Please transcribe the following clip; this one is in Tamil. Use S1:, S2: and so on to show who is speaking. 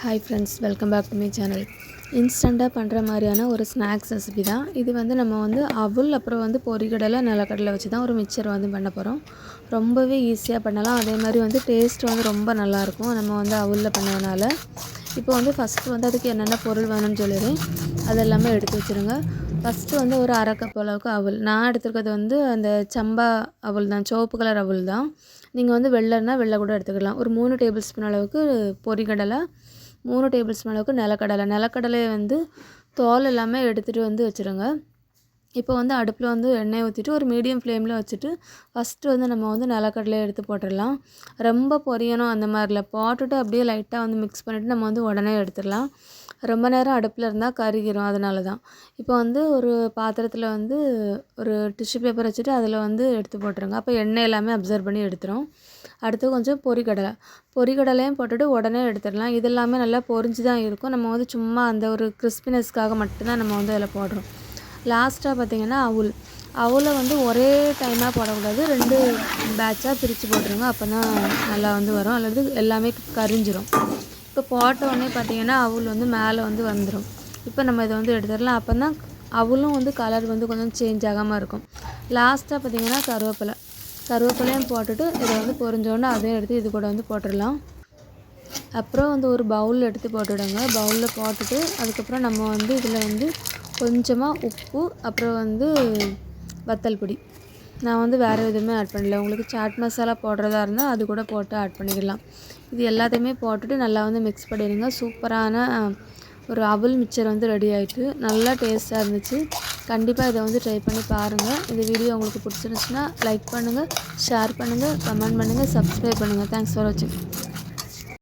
S1: Hi friends welcome back to my channel இன்ஸ்டண்ட்டாக பண்ணுற மாதிரியான ஒரு ஸ்நாக்ஸ் ரெசிபி தான். இது வந்து நம்ம வந்து அவுல் அப்புறம் வந்து பொறிகடலை நிலக்கடலை வச்சு தான் ஒரு மிக்சர் வந்து பண்ண போகிறோம் ரொம்பவே ஈஸியாக பண்ணலாம். அதே மாதிரி வந்து டேஸ்ட் வந்து ரொம்ப நல்லாயிருக்கும் நம்ம வந்து அவுலில் பண்ணதுனால. இப்போ வந்து ஃபஸ்ட்டு வந்து அதுக்கு என்னென்ன பொருள் வேணும்னு சொல்லிடுறேன். அது எல்லாமே எடுத்து வச்சுருங்க. ஃபஸ்ட்டு வந்து ஒரு அரை கப் அளவுக்கு அவல். நான் எடுத்துருக்கிறது வந்து அந்த சம்பா அவல் தான். சிவப்பு கலர் அவல் தான். நீங்கள் வந்து வெள்ளைன்னா வெள்ளை கூட எடுத்துக்கலாம். ஒரு மூணு டேபிள் ஸ்பூன் அளவுக்கு பொறிகடலை. மூணு டேபிள் ஸ்பூன் அளவுக்கு நிலக்கடலை. நிலக்கடலையை வந்து தோல் எல்லாமே எடுத்துகிட்டு வந்து வச்சுருங்க. இப்போ வந்து அடுப்பில் வந்து எண்ணெய் ஊற்றிட்டு ஒரு மீடியம் ஃப்ளேமில் வச்சுட்டு ஃபஸ்ட்டு வந்து நம்ம வந்து நிலக்கடலையை எடுத்து போட்டுடலாம். ரொம்ப பொரியணும் அந்த மாதிரில. போட்டுட்டு அப்படியே லைட்டாக வந்து மிக்ஸ் பண்ணிவிட்டு நம்ம வந்து உடனே எடுத்துடலாம். ரொம்ப நேரம் அடுப்பில் இருந்தால் கருகிரும் அதனால தான் இப்போ வந்து ஒரு பாத்திரத்தில் வந்து ஒரு டிஷ்யூ பேப்பர் வச்சுட்டு அதில் வந்து எடுத்து போட்டுருங்க. அப்போ எண்ணெய் எல்லாமே அப்சர்வ் பண்ணி எடுத்துரும். அடுத்து கொஞ்சம் பொரிக்கடலை பொரிக்கடலையும் போட்டுட்டு உடனே எடுத்துடலாம். இது எல்லாமே நல்லா பொரிஞ்சு தான் இருக்கும். நம்ம வந்து சும்மா அந்த ஒரு கிறிஸ்பினஸ்க்காக மட்டும்தான் நம்ம வந்து அதில் போடுறோம். லாஸ்ட்டாக பார்த்திங்கன்னா அவுல். அவுலை வந்து ஒரே டைமாக போடக்கூடாது. ரெண்டு பேட்சாக பிரித்து போட்டுருங்க. அப்போ தான் நல்லா வந்து வரும். அல்லது எல்லாமே கரிஞ்சிரும். இப்போ போட்ட உடனே பார்த்திங்கன்னா அவுல் வந்து மேலே வந்து வந்துடும் இப்போ நம்ம இதை வந்து எடுத்துடலாம். அப்போ தான் அவளும் வந்து கலர் வந்து கொஞ்சம் சேஞ்ச் ஆகாமல் இருக்கும். லாஸ்ட்டாக பார்த்திங்கன்னா கருவேப்பிலை. கருவேப்பிலையும் போட்டுட்டு இதை வந்து பொரிஞ்சோடனே அதையும் எடுத்து இது கூட வந்து போட்டுடலாம். அப்புறம் வந்து ஒரு பவுலில் எடுத்து போட்டுவிடுங்க பவுலில் போட்டுட்டு அதுக்கப்புறம் நம்ம வந்து இதில் வந்து கொஞ்சமாக உப்பு அப்புறம் வந்து வத்தல் பொடி. நான் வந்து வேறு எதுவுமே ஆட் பண்ணல. உங்களுக்கு சாட் மசாலா போடுறதா இருந்தால் அது கூட போட்டு ஆட் பண்ணிக்கலாம். இது எல்லாத்தையுமே போட்டுட்டு நல்லா வந்து மிக்ஸ் பண்ணிடுங்க. சூப்பரான ஒரு அவல் மிக்சர் வந்து ரெடி ஆகிட்டு நல்லா டேஸ்ட்டாக இருந்துச்சு. கண்டிப்பாக இதை வந்து ட்ரை பண்ணி பாருங்கள் இந்த வீடியோ உங்களுக்கு பிடிச்சிருந்துச்சுன்னா லைக் பண்ணுங்கள் ஷேர் பண்ணுங்கள் கமெண்ட் பண்ணுங்கள் சப்ஸ்கிரைப் பண்ணுங்கள் தேங்க்ஸ் ஃபார் வாட்சிங்